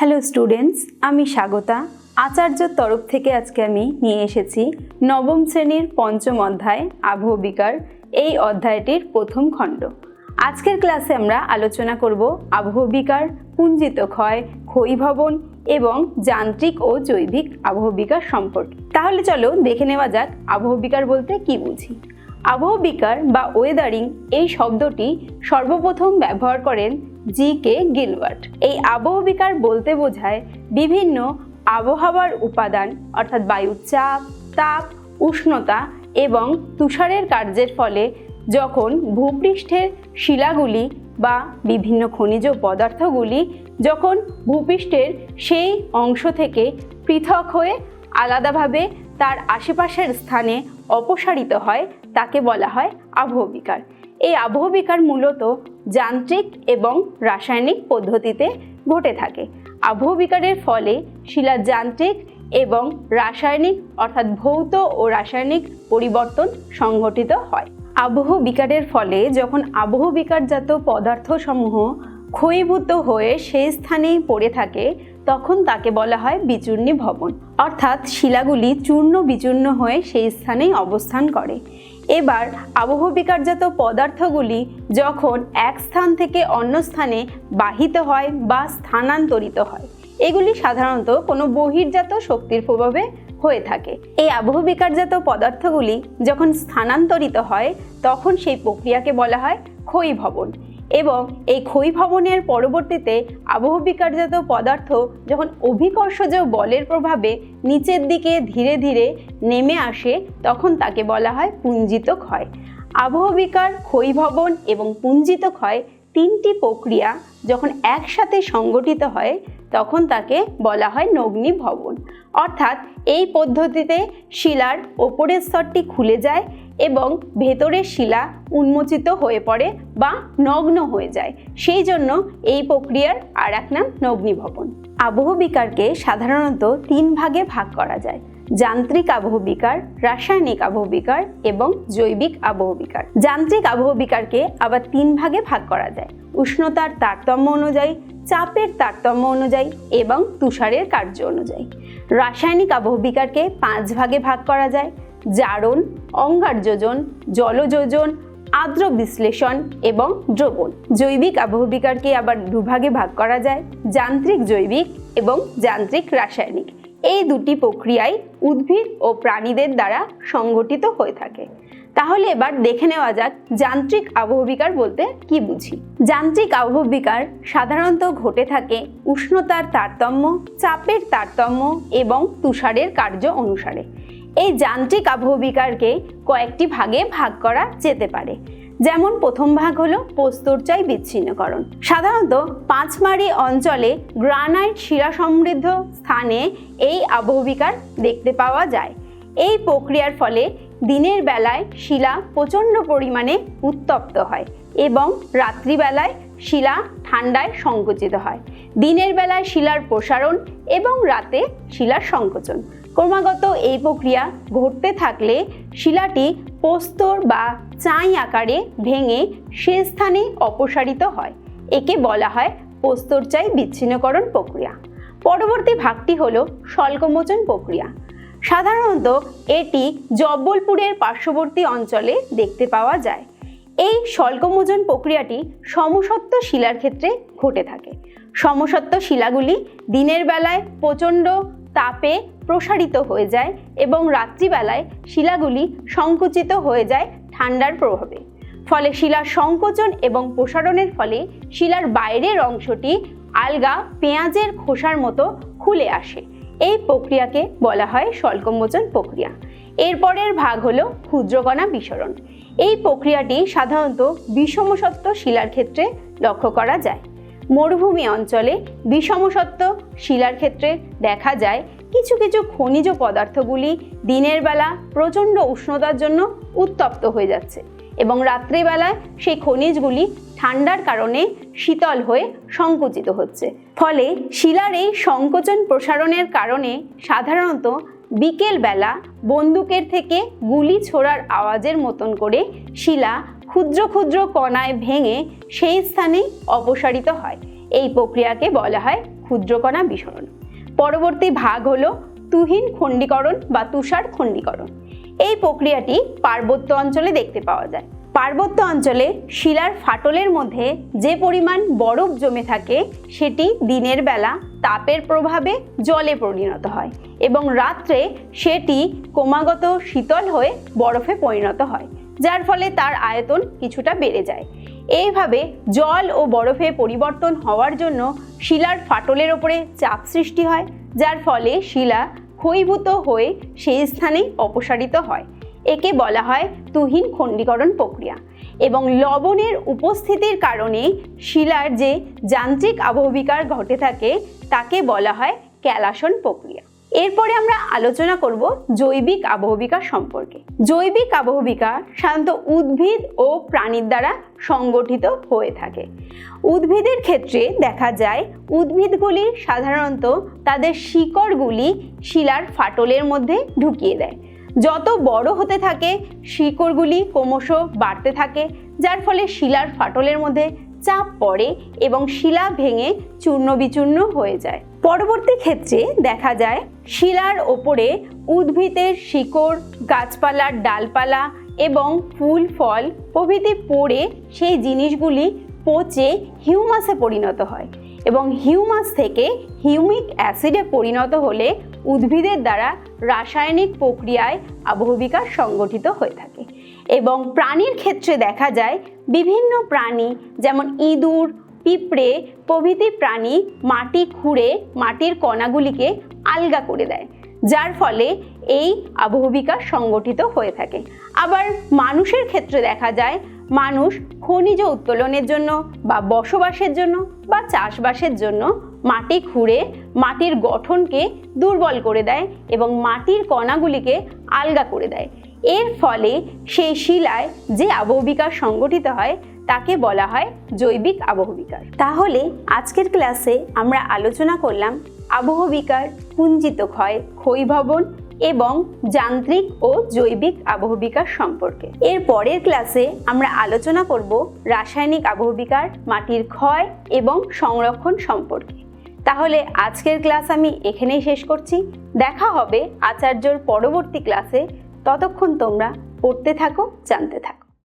Hello students আমি স্বাগতা। আচার্যর তরফ থেকে আজকে আমি নিয়ে এসেছি নবম শ্রেণির পঞ্চম অধ্যায় আবহবিকার এই অধ্যায়টির প্রথম খণ্ড। আজকের ক্লাসে আমরা আলোচনা করব আবহবিকার পুঞ্জিত ক্ষয় ক্ষয়ীভবন এবং যান্ত্রিক ও জৈবিক আবহবিকার সম্পর্কে। তাহলে চলো দেখে নেওয়া যাক আবহবিকার বলতে কি বুঝি। আবহবিকার বা ওয়েদারিং এই শব্দটি সর্বপ্রথম ব্যবহার করেন জি কে গিলবার্ট এই আবহবিকার বলতে বোঝায় বিভিন্ন আবহাওয়ার উপাদান, অর্থাৎ বায়ুর চাপ, তাপ, উষ্ণতা এবং তুষারের কার্যের ফলে যখন ভূপৃষ্ঠের শিলাগুলি বা বিভিন্ন খনিজ পদার্থগুলি যখন ভূপৃষ্ঠের সেই অংশ থেকে পৃথক হয়ে আলাদাভাবে তার আশেপাশের স্থানে অপসারিত হয়, তাকে বলা হয় আবহবিকার এই আবহবিকার মূলত যান্ত্রিক এবং রাসায়নিক পদ্ধতিতে ঘটে থাকে। আবহবিকারের ফলে শিলার যান্ত্রিক এবং রাসায়নিক অর্থাৎ ভৌত ও রাসায়নিক পরিবর্তন সংঘটিত হয়। আবহ বিকারের ফলে যখন আবহ বিকারজাত পদার্থসমূহ ক্ষয়ীভূত হয়ে সেই স্থানেই পড়ে থাকে তখন তাকে বলা হয় বিচূর্ণী ভবন। অর্থাৎ শিলাগুলি চূর্ণ বিচূর্ণ হয়ে সেই স্থানেই অবস্থান করে। এবার আবহ বিকারজাত পদার্থগুলি যখন এক স্থান থেকে অন্য স্থানে বাহিত হয় বা স্থানান্তরিত হয়, এগুলি সাধারণত কোনো বহির্জাত শক্তির প্রভাবে হয়ে থাকে। এই আবহবিকারজাত পদার্থগুলি যখন স্থানান্তরিত হয়, তখন সেই প্রক্রিয়াকে বলা হয় ক্ষয়ীভবন এবং এই ক্ষয়ীভবনের পরবর্তীতে আবহবিকারজাত পদার্থ যখন অভিকর্ষজ বলের প্রভাবে নিচের দিকে ধীরে ধীরে নেমে আসে, তখন তাকে বলা হয় পুঞ্জিত ক্ষয়। আবহবিকার, ক্ষয়ীভবন এবং পুঞ্জিত ক্ষয় তিনটি প্রক্রিয়া যখন একসাথে সংগঠিত হয় তখন তাকে বলা হয় নগ্নি ভবন। অর্থাৎ এই পদ্ধতিতে শিলার ওপরের স্তরটি খুলে যায় এবং ভেতরের শিলা উন্মোচিত হয়ে পড়ে বা নগ্ন হয়ে যায়। সেই জন্য এই প্রক্রিয়ার আর এক নাম নগ্নি ভবন। আবহবিকারকে সাধারণত তিন ভাগে ভাগ করা যায়। যান্ত্রিক আবহবিকার, রাসায়নিক আবহবিকার এবং জৈবিক আবহবিকার। যান্ত্রিক আবহবিকারকে আবার তিন ভাগে ভাগ করা যায়। উষ্ণতার তারতম্য অনুযায়ী, চাপের তারতম্য অনুযায়ী এবং তুষারের কার্য অনুযায়ী। রাসায়নিক আবহবিকারকে পাঁচ ভাগে ভাগ করা যায়। জারণ, অঙ্গারযোজন, জলযোজন, আর্দ্র বিশ্লেষণ এবং দ্রবণ। জৈবিক আবহবিকারকে আবার দুভাগে ভাগ করা যায়। যান্ত্রিক জৈবিক এবং যান্ত্রিক রাসায়নিক। এই দুটি প্রক্রিয়াই উদ্ভিদ ও প্রাণীদের দ্বারা সংগঠিত হয়ে থাকে। তাহলে এবার দেখে নেওয়া যাক যান্ত্রিক আবহবিকার বলতে কি বুঝি? যান্ত্রিক আবহবিকার সাধারণত ঘটে থাকে উষ্ণতার তারতম্য, চাপের তারতম্য এবং তুষারের কার্য অনুসারে। এই যান্ত্রিক আবহবিকারকে কয়েকটি ভাগে ভাগ করা যেতে পারে। যেমন প্রথম ভাগ হলো প্রস্তরচাই বিচ্ছিন্নকরণ। সাধারণত পাঁচমারি অঞ্চলে গ্রানাইট শিলা সমৃদ্ধ স্থানে এই আবহবিকার দেখতে পাওয়া যায়। এই প্রক্রিয়ার ফলে দিনের বেলায় শিলা প্রচণ্ড পরিমাণে উত্তপ্ত হয় এবং রাত্রিবেলায় শিলা ঠান্ডায় সংকুচিত হয়। দিনের বেলায় শিলার প্রসারণ এবং রাতে শিলার সংকোচন। ক্রমাগত এই প্রক্রিয়া ঘটতে থাকলে শিলাটি প্রস্তর বা চাই আকারে ভেঙে সে স্থানে অপসারিত হয়। একে বলা হয় প্রস্তর চাই বিচ্ছিন্নকরণ প্রক্রিয়া। পরবর্তী ভাগটি হল স্বল্পমোচন প্রক্রিয়া। সাধারণত এটি জব্বলপুরের পার্শ্ববর্তী অঞ্চলে দেখতে পাওয়া যায়। এই স্বল্পমোচন প্রক্রিয়াটি সমসত্ব শিলার ক্ষেত্রে ঘটে থাকে। সমসত্ব শিলাগুলি দিনের বেলায় প্রচণ্ড তাপে প্রসারিত হয়ে যায় এবং রাত্রিবেলায় শিলাগুলি সংকুচিত হয়ে যায় ঠান্ডার প্রভাবে। ফলে শিলার সংকোচন এবং প্রসারণের ফলে শিলার বাইরের অংশটি আলগা পেঁয়াজের খোসার মতো খুলে আসে। এই প্রক্রিয়াকে বলা হয় স্বল্পমোচন প্রক্রিয়া। এরপরের ভাগ হলো ক্ষুদ্রকণা বিসরণ। এই প্রক্রিয়াটি সাধারণত বিষমসত্ব শিলার ক্ষেত্রে লক্ষ্য করা যায়। মরুভূমি অঞ্চলে বিষমসত্ব শিলার ক্ষেত্রে দেখা যায় কিছু কিছু খনিজ পদার্থগুলি দিনের বেলা প্রচণ্ড উষ্ণতার জন্য উত্তপ্ত হয়ে যাচ্ছে এবং রাত্রিবেলায় সেই খনিজগুলি ঠান্ডার কারণে শীতল হয়ে সংকুচিত হচ্ছে। ফলে শিলার এই সংকোচন প্রসারণের কারণে সাধারণত বিকেলবেলা বন্দুকের থেকে গুলি ছোড়ার আওয়াজের মতন করে শিলা ক্ষুদ্র ক্ষুদ্র কণায় ভেঙে সেই স্থানেই অপসারিত হয়। এই প্রক্রিয়াকে বলা হয় ক্ষুদ্রকণা বিসরণ। পরবর্তী ভাগ হলো তুহিন খণ্ডীকরণ বা তুষার খণ্ডীকরণ। এই প্রক্রিয়াটি পার্বত্য অঞ্চলে দেখতে পাওয়া যায়। পার্বত্য অঞ্চলে শিলার ফাটলের মধ্যে যে পরিমাণ বরফ জমে থাকে, সেটি দিনের বেলা তাপের প্রভাবে জলে পরিণত হয় এবং রাত্রে সেটি ক্রমাগত শীতল হয়ে বরফে পরিণত হয়। যার ফলে তার আয়তন কিছুটা বেড়ে যায়। এইভাবে জল ও বরফে পরিবর্তন হওয়ার জন্য শিলার ফাটলের ওপরে চাপ সৃষ্টি হয়, যার ফলে শিলা ক্ষয়ীভূত হয়ে সেই স্থানেই অপসারিত হয়। একে বলা হয় তুহিন খণ্ডীকরণ প্রক্রিয়া এবং লবণের উপস্থিতির কারণে শিলার যে যান্ত্রিক আবহবিকার ঘটে থাকে, তাকে বলা হয় ক্যালাসন প্রক্রিয়া। এরপরে আমরা আলোচনা করব জৈবিক আবহবিকা সম্পর্কে। জৈবিক আবহবিকা সাধারণত উদ্ভিদ ও প্রাণীর দ্বারা সংগঠিত হয়ে থাকে। উদ্ভিদের ক্ষেত্রে দেখা যায়, উদ্ভিদগুলি সাধারণত তাদের শিকড়গুলি শিলার ফাটলের মধ্যে ঢুকিয়ে দেয়। যত বড় হতে থাকে, শিকড়গুলি ক্রমশ বাড়তে থাকে, যার ফলে শিলার ফাটলের মধ্যে চাপ পড়ে এবং শিলা ভেঙে চূর্ণ বিচূর্ণ হয়ে যায়। পরবর্তী ক্ষেত্রে দেখা যায় শিলার ওপরে উদ্ভিদের শিকড়, গাছপালার ডালপালা এবং ফুল, ফল প্রভৃতি পড়ে সেই জিনিসগুলি পচে হিউমাসে পরিণত হয় এবং হিউমাস থেকে হিউমিক অ্যাসিডে পরিণত হলে উদ্ভিদের দ্বারা রাসায়নিক প্রক্রিয়ায় আবহবিকা সংগঠিত হয়ে থাকে। এবং প্রাণীর ক্ষেত্রে দেখা যায় বিভিন্ন প্রাণী, যেমন ইঁদুর, পিঁপড়ে, প্রভৃতি প্রাণী মাটি খুঁড়ে মাটির কণাগুলিকে আলগা করে দেয়, যার ফলে এই আবহবিকা সংগঠিত হয়ে থাকে। আবার মানুষের ক্ষেত্রে দেখা যায় মানুষ খনিজ উত্তোলনের জন্য বা বসবাসের জন্য বা চাষবাসের জন্য মাটি খুঁড়ে মাটির গঠনকে দুর্বল করে দেয় এবং মাটির কণাগুলিকে আলগা করে দেয়। এর ফলে সেই শিলায় যে আবহবিকার সংগঠিত হয়, তাকে বলা হয় জৈবিক আবহবিকার। তাহলে আজকের ক্লাসে আমরা আলোচনা করলাম আবহবিকার পুঞ্জিত ক্ষয়, ক্ষয়ভবন এবং যান্ত্রিক ও জৈবিক আবহবিকার সম্পর্কে। এর পরের ক্লাসে আমরা আলোচনা করব রাসায়নিক আবহবিকার, মাটির ক্ষয় এবং সংরক্ষণ সম্পর্কে। তাহলে আজকের ক্লাস আমি এখানেই শেষ করছি। দেখা হবে আচার্যর পরবর্তী ক্লাসে। ততক্ষণ তোমরা পড়তে থাকো জানতে থাকো।